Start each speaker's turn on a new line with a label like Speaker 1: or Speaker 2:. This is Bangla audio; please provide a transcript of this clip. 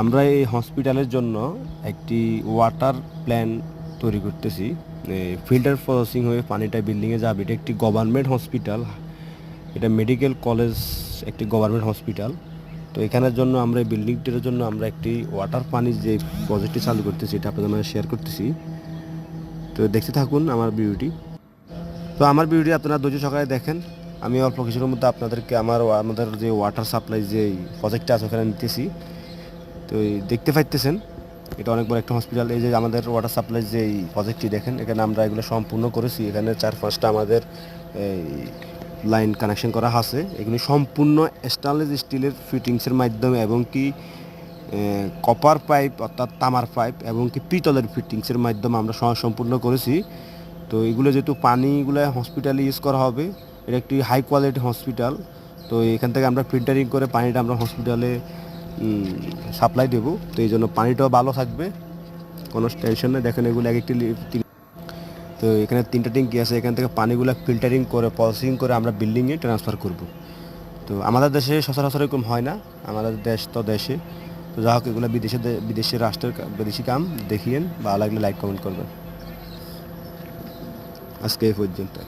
Speaker 1: আমরা এই হসপিটালের জন্য একটি ওয়াটার প্ল্যান তৈরি করতেছি। ফিল্টার প্রসেসিং হয়ে পানিটা বিল্ডিংয়ে যাবে। এটা একটি গভর্নমেন্ট হসপিটাল এটা মেডিকেল কলেজ একটি গভর্নমেন্ট হসপিটাল তো এখানের জন্য আমরা, এই বিল্ডিংটির জন্য আমরা একটি ওয়াটার পানির যে প্রজেক্টটি চালু করতেছি, এটা আপনাদের মানে শেয়ার করতেছি। তো দেখতে থাকুন আমার ভিডিওটি তো আমার ভিডিওটি আপনারা ধৈর্য সকালে দেখেন। আমি অল্প কিছুর মধ্যে আপনাদেরকে আমার, আমাদের যে ওয়াটার সাপ্লাই যে প্রজেক্টটা আছে, ওখানে নিতেছি। তো দেখতে পাইতেছেন, এটা অনেক বড় একটা হসপিটাল এই যে আমাদের ওয়াটার সাপ্লাই যে এই প্রজেক্টটি দেখেন, এখানে আমরা এগুলো সম্পূর্ণ করেছি। এখানে চার পাঁচটা আমাদের এই লাইন কানেকশন করা আছে। এগুলি সম্পূর্ণ স্টেনলেস স্টিলের ফিটিংসের মাধ্যমে এবং কি কপার পাইপ অর্থাৎ তামার পাইপ এবং কি পিতলের ফিটিংসের মাধ্যমে আমরা সম্পূর্ণ করেছি। তো এগুলো যেহেতু পানিগুলো হসপিটালে ইউজ করা হবে, এটা একটি হাই কোয়ালিটি হসপিটাল তো এখান থেকে আমরা ফিল্টারিং করে পানিটা আমরা হসপিটালে সাপ্লাই দেবো। তো এই জন্য পানিটাও ভালো থাকবে। কোনো টেনশন নেই। দেখেন এগুলো এক একটি তো এখানে তিনটা ট্যাঙ্কি আছে। এখান থেকে পানিগুলো ফিল্টারিং করে প্রসেসিং করে আমরা বিল্ডিংয়ে ট্রান্সফার করব। তো আমাদের দেশে সচরাচর এরকম হয় না। আমাদের দেশ তো দেশে। তো যা হোক, এগুলো বিদেশে দে- বিদেশি রাষ্ট্রের বিদেশি কাম। দেখিয়েন। ভালো লাগলে লাইক কমেন্ট করবেন। আজকে এই পর্যন্ত